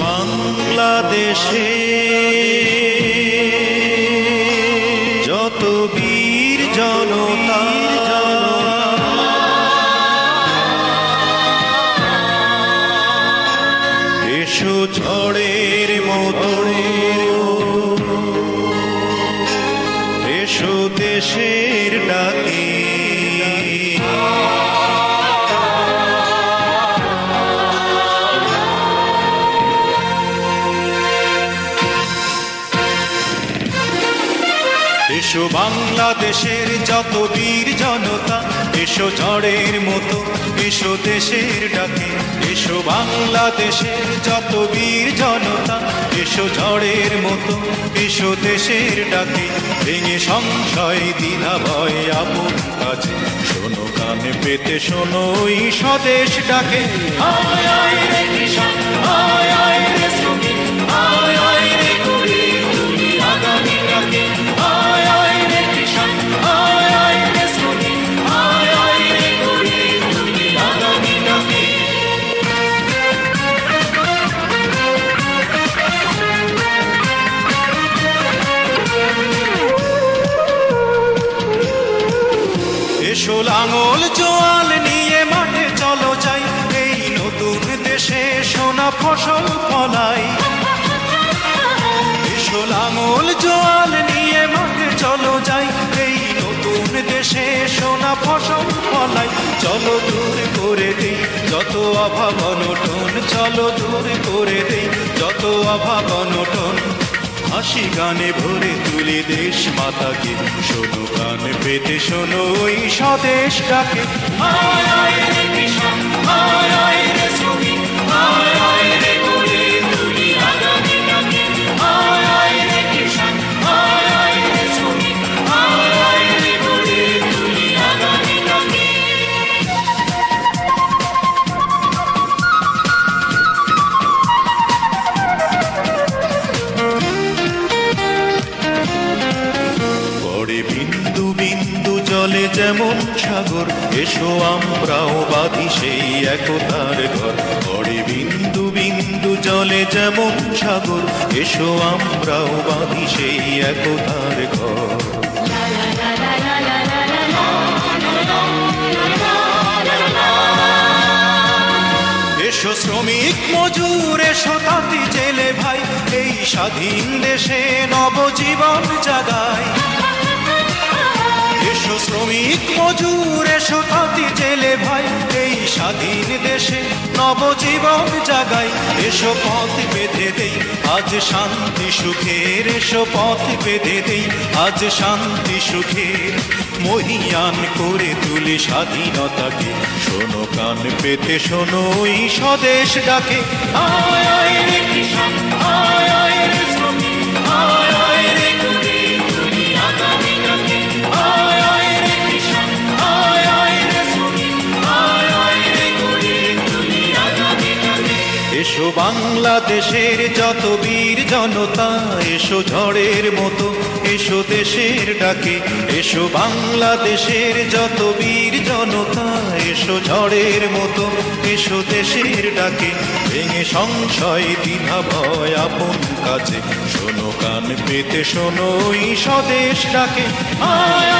বাংলাদেশে যত বীর জনতা এসো ঝড়ের মতো এসো দেশের ডাকে। এসো বাংলাদেশের যত বীর জনতা, এসো ঝড়ের মতো, এসো দেশের ডাকে, এসো বাংলাদেশের যত বীর জনতা, এসো ঝড়ের মতো, এসো দেশের ডাকে। ভেঙে সংশয় দ্বিধা ভয় আপন কাছে। শোনো কানে পেতে, শোনো স্বদেশ ডাকে। আয় আয় রে আয় আয় রে শ্রমিক, আয়। লাঙল জোয়াল নিয়ে মাঠে চলো যাই। এই নতুন দেশে সোনা ফসল ফলাই। এসো লাঙল জোয়াল নিয়ে মাঠে চলো যাই। এই নতুন দেশে সোনা ফসল ফলাই। চলো দূর করে দেই, যত অভাব অনটন। চলো দূর করে দেই, যত অভাব অনটন। হাসি গানে ভরে তুলে দেশ মাতাকে। শোনো গান পেতে, শোনো ওই স্বদেশ ডাকে আয় আয় রে কিষান আয় আয় রে শ্রমিক জলে যেমন সাগর, এসো আমরাও বাঁধি সেই একতার ঘর। পড়ে বিন্দু বিন্দু জলে যেমন সাগর, এসো আমরাও বাঁধি সেই একতার ঘর। এসো শ্রমিক মজুর এসো তাঁতি জেলে ভাই, এই স্বাধীন দেশে নবজীবন জাগায় শ্রমিক মজুর, এসো তাঁতি জেলে ভাই। এই স্বাধীন দেশে নবজীবন জাগাই। এসো পথ বেঁধে দেই, আজ শান্তি সুখের এসো পথ বেঁধে দেই, আজ শান্তি সুখের মহিয়ান করে তুলি স্বাধীনতাকে। শোনো কান পেতে, শোনো স্বদেশ ডাকে। আয় আয় রে কিষান আয় আয় এসো বাংলাদেশের যত বীর জনতা, এসো ঝড়ের মতো, এসো দেশের ডাকে, এসো বাংলাদেশের যত বীর জনতা, এসো ঝড়ের মতো, এসো দেশের ডাকে। ভেঙে সংশয় দ্বিধা ভয় আপন কাছে শোনো কান পেতে, শোনো স্বদেশ ডাকে। আয়